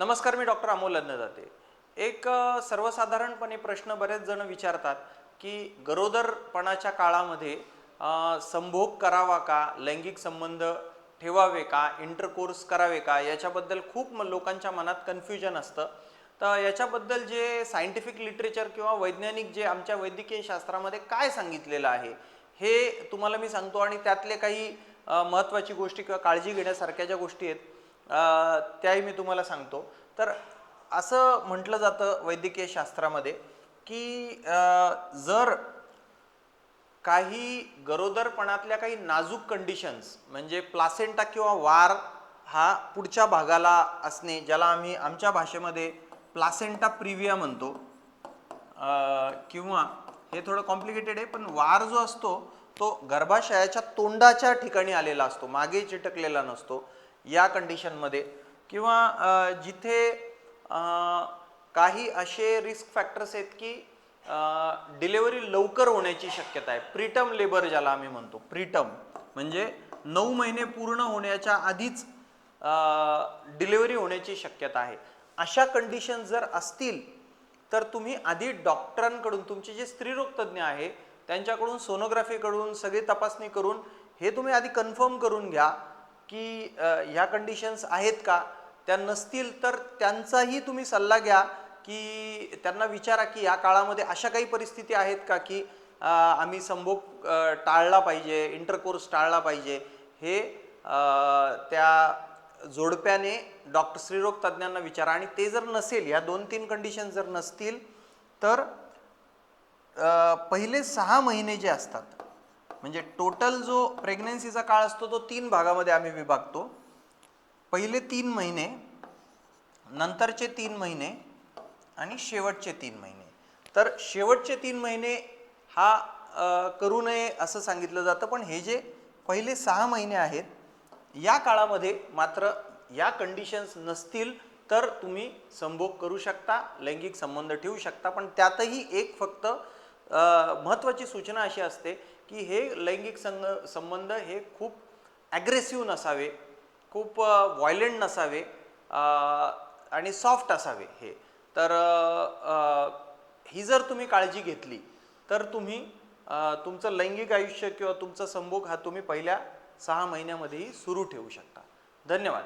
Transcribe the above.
नमस्कार मी डॉक्टर अमोल अन्नदाते. एक सर्वसाधारणपणे प्रश्न बरेच जण विचारतात की गरोदरपणाच्या काळामध्ये संभोग करावा का लैंगिक संबंध ठेवावे का इंटरकोर्स करावे का याच्याबद्दल खूप म- लोकांच्या मनात कन्फ्युजन असतं. तर याच्याबद्दल जे सायंटिफिक लिटरेचर किंवा वैज्ञानिक जे आमच्या वैद्यकीय शास्त्रामध्ये काय सांगितलेलं आहे हे तुम्हाला मी सांगतो. आणि त्यातले काही महत्त्वाची गोष्टी किंवा काळजी घेण्यासारख्या ज्या गोष्टी आहेत त्याही मी तुम्हाला सांगतो. तर असं म्हटलं जातं वैद्यकीय शास्त्रामध्ये की जर काही गरोदरपणातल्या काही नाजूक कंडिशन्स म्हणजे प्लासेंटा किंवा वार हा पुढच्या भागाला असणे ज्याला आम्ही आमच्या भाषेमध्ये प्लासेंटा प्रिव्हिया म्हणतो किंवा हे थोडं कॉम्प्लिकेटेड आहे पण वार जो असतो तो गर्भाशयाच्या तोंडाच्या ठिकाणी आलेला असतो मागे चिटकलेला नसतो. या कंडिशनमध्ये किंवा जिथे काही असे रिस्क फॅक्टर्स आहेत की डिलेवरी लवकर होण्याची शक्यता आहे. प्रीटम लेबर ज्याला आम्ही म्हणतो प्रीटम म्हणजे नऊ महिने पूर्ण होण्याच्या आधीच डिलेवरी होण्याची शक्यता आहे. अशा कंडिशन जर असतील तर तुम्ही आधी डॉक्टरांकडून तुमचे जे स्त्रीरोगतज्ञ आहे त्यांच्याकडून सोनोग्राफी करून सगळी तपासणी करून हे तुम्ही आधी कन्फर्म करून घ्या. की ह्या कंडिशन्स आहेत का? त्या नसतील तर त्यांचाही तुम्ही सल्ला घ्या की त्यांना विचारा की या काळामध्ये अशा काही परिस्थिती आहेत का की आम्ही संभोग टाळला पाहिजे इंटरकोर्स टाळला पाहिजे. हे त्या जोडप्याने डॉक्टर स्त्रीरोग तज्ज्ञांना विचारा. आणि ते जर नसेल ह्या दोन तीन कंडिशन जर नसतील तर पहिले सहा महिने जे असतात म्हणजे टोटल जो प्रेग्नन्सीचा काळ असतो तो तीन भागामध्ये आम्ही विभागतो. पहिले तीन महिने नंतरचे तीन महिने आणि शेवटचे तीन महिने. तर शेवटचे तीन महिने हा करू नये असं सांगितलं जातं पण हे जे पहिले सहा महिने आहेत या काळामध्ये मात्र या कंडिशन्स नसतील तर तुम्ही संभोग करू शकता लैंगिक संबंध ठेवू शकता पण त्यातही एक फक्त महत्त्वाची सूचना अशी असते की हे लैंगिक संग संबंध हे खूप ॲग्रेसिव्ह नसावे खूप व्हायलेंट नसावे आणि सॉफ्ट असावे हे. तर ही जर तुम्ही काळजी घेतली तर तुम्ही तुमचं लैंगिक आयुष्य किंवा तुमचा संभोग हा तुम्ही पहिल्या सहा महिन्यामध्येही सुरू ठेवू शकता. धन्यवाद.